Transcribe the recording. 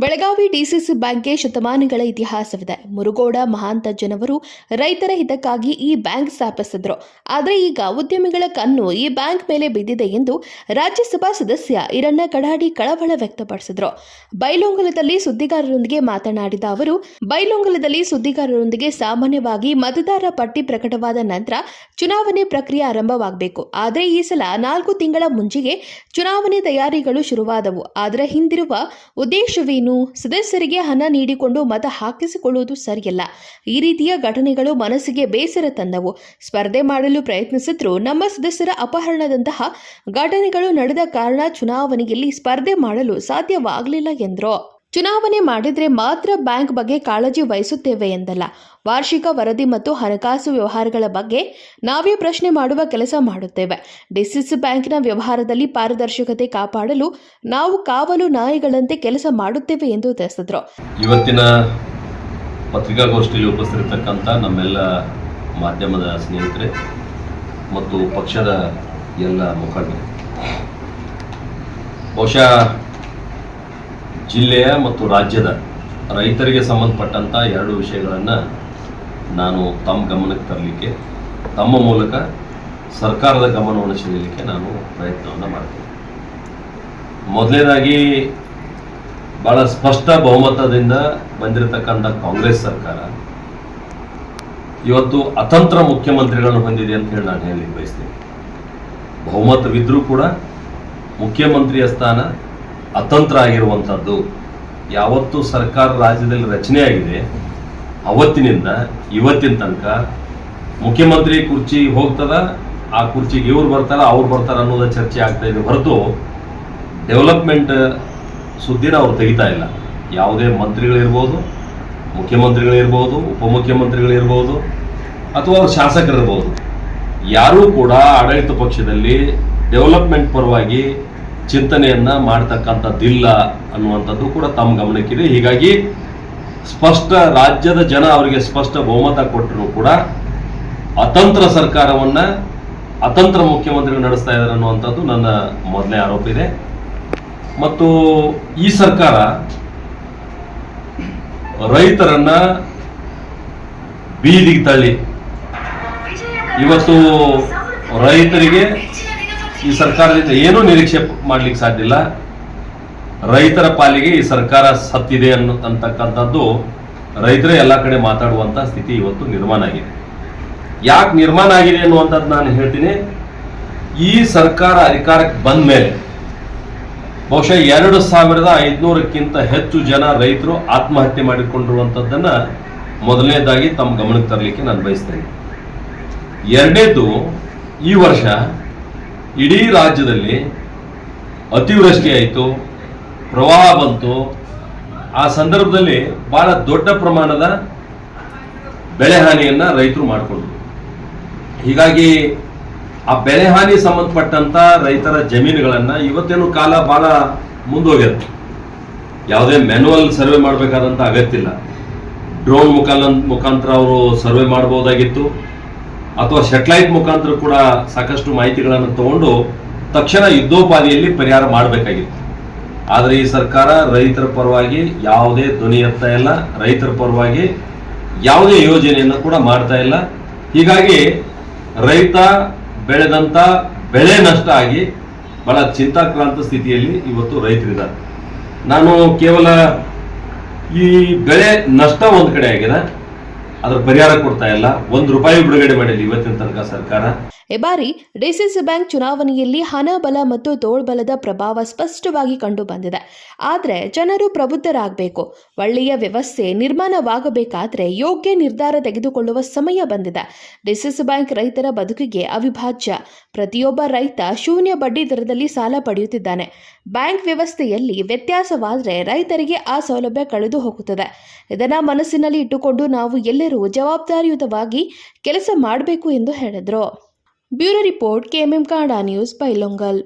Belagavi DCC ಬ್ಯಾಂಕ್ಗೆ ಶತಮಾನಗಳ ಇತಿಹಾಸವಿದೆ. ಮುರುಗೋಡ, ಮಹಾಂತ ಜನವರು ರೈತರ ಹಿತಕ್ಕಾಗಿ ಈ ಬ್ಯಾಂಕ್ ಸ್ಥಾಪಿಸಿದ್ರು. ಆದರೆ ಈಗ ಉದ್ಯಮಿಗಳ ಕಣ್ಣು ಈ ಬ್ಯಾಂಕ್ ಮೇಲೆ ಬಿದ್ದಿದೆ ಎಂದು ರಾಜ್ಯಸಭಾ ಸದಸ್ಯ ಈರಣ್ಣ ಕಡಾಡಿ ಕಳವಳ ವ್ಯಕ್ತಪಡಿಸಿದ್ರು. ಬೈಲೊಂಗಲದಲ್ಲಿ ಸುದ್ದಿಗಾರರೊಂದಿಗೆ ಮಾತನಾಡಿದ ಅವರು, ಬೈಲೊಂಗಲದಲ್ಲಿ ಸುದ್ದಿಗಾರರೊಂದಿಗೆ ಸಾಮಾನ್ಯವಾಗಿ ಮತದಾರ ಪಟ್ಟಿ ಪ್ರಕಟವಾದ ನಂತರ ಚುನಾವಣೆ ಪ್ರಕ್ರಿಯೆ ಆರಂಭವಾಗಬೇಕು. ಆದರೆ ಈ ಸಲ ನಾಲ್ಕು ತಿಂಗಳ ಮುಂಚೆಗೆ ಚುನಾವಣೆ ತಯಾರಿಗಳು ಶುರುವಾದವು. ಆದರೆ ಹಿಂದಿರುವ ಉದ್ದೇಶವೇನು? ಸದಸ್ಯರಿಗೆ ಹಣ ನೀಡಿಕೊಂಡು ಮತ ಹಾಕಿಸಿಕೊಳ್ಳುವುದು ಸರಿಯಲ್ಲ. ಈ ರೀತಿಯ ಘಟನೆಗಳು ಮನಸ್ಸಿಗೆ ಬೇಸರ ತಂದವು. ಸ್ಪರ್ಧೆ ಮಾಡಲು ಪ್ರಯತ್ನಿಸಿದ್ರು. ನಮ್ಮ ಸದಸ್ಯರ ಅಪಹರಣದಂತಹ ಘಟನೆಗಳು ನಡೆದ ಕಾರಣ ಚುನಾವಣೆಯಲ್ಲಿ ಸ್ಪರ್ಧೆ ಮಾಡಲು ಸಾಧ್ಯವಾಗಲಿಲ್ಲ ಎಂದರು. ಚುನಾವಣೆ ಮಾಡಿದ್ರೆ ಮಾತ್ರ ಬ್ಯಾಂಕ್ ಬಗ್ಗೆ ಕಾಳಜಿ ವಹಿಸುತ್ತೇವೆ ಎಂದಲ್ಲ. ವಾರ್ಷಿಕ ವರದಿ ಮತ್ತು ಹಣಕಾಸು ವ್ಯವಹಾರಗಳ ಬಗ್ಗೆ ನಾವೇ ಪ್ರಶ್ನೆ ಮಾಡುವ ಕೆಲಸ ಮಾಡುತ್ತೇವೆ. ಡಿಸಿಸಿ ಬ್ಯಾಂಕ್ನ ವ್ಯವಹಾರದಲ್ಲಿ ಪಾರದರ್ಶಕತೆ ಕಾಪಾಡಲು ನಾವು ಕಾವಲು ನಾಯಿಗಳಂತೆ ಕೆಲಸ ಮಾಡುತ್ತೇವೆ ಎಂದು ತಿಳಿಸಿದರು. ಇವತ್ತಿನ ಪತ್ರಿಕಾಗೋಷ್ಠಿಯಲ್ಲಿ ಉಪಸ್ಥಿತಿರ್ತಕ್ಕಂಥ ನಮ್ಮೆಲ್ಲ ಮಾಧ್ಯಮದ ಸ್ನೇಹಿತರೆ ಮತ್ತು ಪಕ್ಷದ ಎಲ್ಲ ಮುಖಂಡರು. ಬಹುಶಃ ಜಿಲ್ಲೆಯ ಮತ್ತು ರಾಜ್ಯದ ರೈತರಿಗೆ ಸಂಬಂಧಪಟ್ಟಂಥ ಎರಡು ವಿಷಯಗಳನ್ನು ನಾನು ತಮ್ಮ ಗಮನಕ್ಕೆ ತರಲಿಕ್ಕೆ, ತಮ್ಮ ಮೂಲಕ ಸರ್ಕಾರದ ಗಮನವನ್ನು ಸೆಳೆಯಲಿಕ್ಕೆ ನಾನು ಪ್ರಯತ್ನವನ್ನು ಮಾಡ್ತೇನೆ. ಮೊದಲನೇದಾಗಿ ಬಹಳ ಸ್ಪಷ್ಟ ಬಹುಮತದಿಂದ ಬಂದಿರತಕ್ಕಂಥ ಕಾಂಗ್ರೆಸ್ ಸರ್ಕಾರ ಇವತ್ತು ಅತಂತ್ರ ಮುಖ್ಯಮಂತ್ರಿಗಳನ್ನು ಹೊಂದಿದೆ ಅಂತ ಹೇಳಿ ನಾನು ಹೇಳಿ ಬಯಸ್ತೀನಿ. ಬಹುಮತವಿದ್ದರೂ ಕೂಡ ಮುಖ್ಯಮಂತ್ರಿಯ ಸ್ಥಾನ ಅತಂತ್ರ ಆಗಿರುವಂಥದ್ದು ಯಾವತ್ತು ಸರ್ಕಾರ ರಾಜ್ಯದಲ್ಲಿ ರಚನೆ ಆಗಿದೆ ಅವತ್ತಿನಿಂದ ಇವತ್ತಿನ ತನಕ ಮುಖ್ಯಮಂತ್ರಿ ಕುರ್ಚಿ ಹೋಗ್ತದ, ಆ ಕುರ್ಚಿಗೆ ಇವ್ರು ಬರ್ತಾರ, ಅವ್ರು ಬರ್ತಾರ ಅನ್ನೋದ ಚರ್ಚೆ ಆಗ್ತಾ ಇದೆ ಹೊರತು ಡೆವಲಪ್ಮೆಂಟ್ ಸುದ್ದಿನ ಅವ್ರು ತೆಗಿತಾ ಇಲ್ಲ. ಯಾವುದೇ ಮಂತ್ರಿಗಳಿರ್ಬೋದು, ಮುಖ್ಯಮಂತ್ರಿಗಳಿರ್ಬೋದು, ಉಪಮುಖ್ಯಮಂತ್ರಿಗಳಿರ್ಬೋದು ಅಥವಾ ಅವ್ರ ಶಾಸಕರಿರ್ಬೋದು, ಯಾರೂ ಕೂಡ ಆಡಳಿತ ಪಕ್ಷದಲ್ಲಿ ಡೆವಲಪ್ಮೆಂಟ್ ಪರವಾಗಿ ಚಿಂತನೆಯನ್ನ ಮಾಡ್ತಕ್ಕಂಥದ್ದಿಲ್ಲ ಅನ್ನುವಂಥದ್ದು ಕೂಡ ತಮ್ಮ ಗಮನಕ್ಕಿದೆ. ಹೀಗಾಗಿ ಸ್ಪಷ್ಟ ರಾಜ್ಯದ ಜನ ಅವರಿಗೆ ಸ್ಪಷ್ಟ ಬಹುಮತ ಕೊಟ್ಟರು ಕೂಡ ಅತಂತ್ರ ಸರ್ಕಾರವನ್ನ ಅತಂತ್ರ ಮುಖ್ಯಮಂತ್ರಿಗಳು ನಡೆಸ್ತಾ ಇದ್ದಾರೆ ಅನ್ನುವಂಥದ್ದು ನನ್ನ ಮೊದಲನೇ ಆರೋಪ ಇದೆ. ಮತ್ತು ಈ ಸರ್ಕಾರ ರೈತರನ್ನ ಬೀದಿಗೆ ತಳ್ಳಿ. ಇವತ್ತು ರೈತರಿಗೆ ಈ ಸರ್ಕಾರದಿಂದ ಏನೂ ನಿರೀಕ್ಷೆ ಮಾಡ್ಲಿಕ್ಕೆ ಸಾಧ್ಯ ಇಲ್ಲ. ರೈತರ ಪಾಲಿಗೆ ಈ ಸರ್ಕಾರ ಸತ್ತಿದೆ ಅನ್ನೋ ಅಂತಕ್ಕಂಥದ್ದು ರೈತರೇ ಎಲ್ಲ ಕಡೆ ಮಾತಾಡುವಂತ ಸ್ಥಿತಿ ಇವತ್ತು ನಿರ್ಮಾಣ ಆಗಿದೆ. ಯಾಕೆ ನಿರ್ಮಾಣ ಆಗಿದೆ ಅನ್ನುವಂಥದ್ದು ನಾನು ಹೇಳ್ತೀನಿ. ಈ ಸರ್ಕಾರ ಅಧಿಕಾರಕ್ಕೆ ಬಂದ ಮೇಲೆ ಬಹುಶಃ ಎರಡು ಸಾವಿರದ ಐದುನೂರಕ್ಕಿಂತ ಹೆಚ್ಚು ಜನ ರೈತರು ಆತ್ಮಹತ್ಯೆ ಮಾಡಿಕೊಂಡಿರುವಂಥದ್ದನ್ನು ಮೊದಲನೇದಾಗಿ ತಮ್ಮ ಗಮನಕ್ಕೆ ತರಲಿಕ್ಕೆ ನಾನು ಬಯಸ್ತೇನೆ. ಎರಡನೇದು ಈ ವರ್ಷ ಇಡೀ ರಾಜ್ಯದಲ್ಲಿ ಅತಿವೃಷ್ಟಿ ಆಯಿತು, ಪ್ರವಾಹ ಬಂತು. ಆ ಸಂದರ್ಭದಲ್ಲಿ ಬಹಳ ದೊಡ್ಡ ಪ್ರಮಾಣದ ಬೆಳೆ ಹಾನಿಯನ್ನು ರೈತರು ಮಾಡಿಕೊಂಡ್ರು. ಹೀಗಾಗಿ ಆ ಬೆಳೆ ಹಾನಿ ಸಂಬಂಧಪಟ್ಟಂತ ರೈತರ ಜಮೀನುಗಳನ್ನು ಇವತ್ತೇನು ಕಾಲ ಬಹಳ ಮುಂದೋಗ್ಯದ ಯಾವುದೇ ಮ್ಯಾನುವಲ್ ಸರ್ವೆ ಮಾಡಬೇಕಾದಂಥ ಅಗತ್ಯ ಇಲ್ಲ. ಡ್ರೋನ್ ಮುಖಾಂತರ ಅವರು ಸರ್ವೆ ಮಾಡಬಹುದಾಗಿತ್ತು ಅಥವಾ ಸೆಟಲೈಟ್ ಮುಖಾಂತರ ಕೂಡ ಸಾಕಷ್ಟು ಮಾಹಿತಿಗಳನ್ನು ತಗೊಂಡು ತಕ್ಷಣ ಯುದ್ಧೋಪಾದಿಯಲ್ಲಿ ಪರಿಹಾರ ಮಾಡಬೇಕಾಗಿತ್ತು. ಆದರೆ ಈ ಸರ್ಕಾರ ರೈತರ ಪರವಾಗಿ ಯಾವುದೇ ಧ್ವನಿ ಎತ್ತಾ ಇಲ್ಲ, ರೈತರ ಪರವಾಗಿ ಯಾವುದೇ ಯೋಜನೆಯನ್ನು ಕೂಡ ಮಾಡ್ತಾ ಇಲ್ಲ. ಹೀಗಾಗಿ ರೈತ ಬೆಳೆದಂತ ಬೆಳೆ ನಷ್ಟ ಆಗಿ ಬಹಳ ಚಿಂತಾಕ್ರಾಂತ ಸ್ಥಿತಿಯಲ್ಲಿ ಇವತ್ತು ರೈತರಿದ್ದಾರೆ. ನಾನು ಕೇವಲ ಈ ಬೆಳೆ ನಷ್ಟ ಒಂದು ಕಡೆ ಆಗಿದೆ. ಅದ್ರ ಪರಿಹಾರ ಕೊಡ್ತಾ ಇಲ್ಲ. ಒಂದು ರೂಪಾಯಿ ಬಿಡುಗಡೆ ಮಾಡಿಲ್ಲ ಇವತ್ತಿನ ತನಕ ಸರ್ಕಾರ. ಈ ಬಾರಿ ಡಿಸಿಸಿ ಬ್ಯಾಂಕ್ ಚುನಾವಣೆಯಲ್ಲಿ ಹಣ ಬಲ ಮತ್ತು ತೋಳ್ಬಲದ ಪ್ರಭಾವ ಸ್ಪಷ್ಟವಾಗಿ ಕಂಡು ಬಂದಿದೆ. ಆದರೆ ಜನರು ಪ್ರಬುದ್ಧರಾಗಬೇಕು. ಒಳ್ಳೆಯ ವ್ಯವಸ್ಥೆ ನಿರ್ಮಾಣವಾಗಬೇಕಾದರೆ ಯೋಗ್ಯ ನಿರ್ಧಾರ ತೆಗೆದುಕೊಳ್ಳುವ ಸಮಯ ಬಂದಿದೆ. ಡಿಸಿಸ್ ಬ್ಯಾಂಕ್ ರೈತರ ಬದುಕಿಗೆ ಅವಿಭಾಜ್ಯ. ಪ್ರತಿಯೊಬ್ಬ ರೈತ ಶೂನ್ಯ ಬಡ್ಡಿ ದರದಲ್ಲಿ ಸಾಲ ಪಡೆಯುತ್ತಿದ್ದಾನೆ. ಬ್ಯಾಂಕ್ ವ್ಯವಸ್ಥೆಯಲ್ಲಿ ವ್ಯತ್ಯಾಸವಾದರೆ ರೈತರಿಗೆ ಆ ಸೌಲಭ್ಯ ಕಳೆದು ಹೋಗುತ್ತದೆ. ಇದನ್ನು ಮನಸ್ಸಿನಲ್ಲಿ ಇಟ್ಟುಕೊಂಡು ನಾವು ಎಲ್ಲರೂ ಜವಾಬ್ದಾರಿಯುತವಾಗಿ ಕೆಲಸ ಮಾಡಬೇಕು ಎಂದು ಹೇಳಿದರು. bureau report KMM Kannada news Bailhongal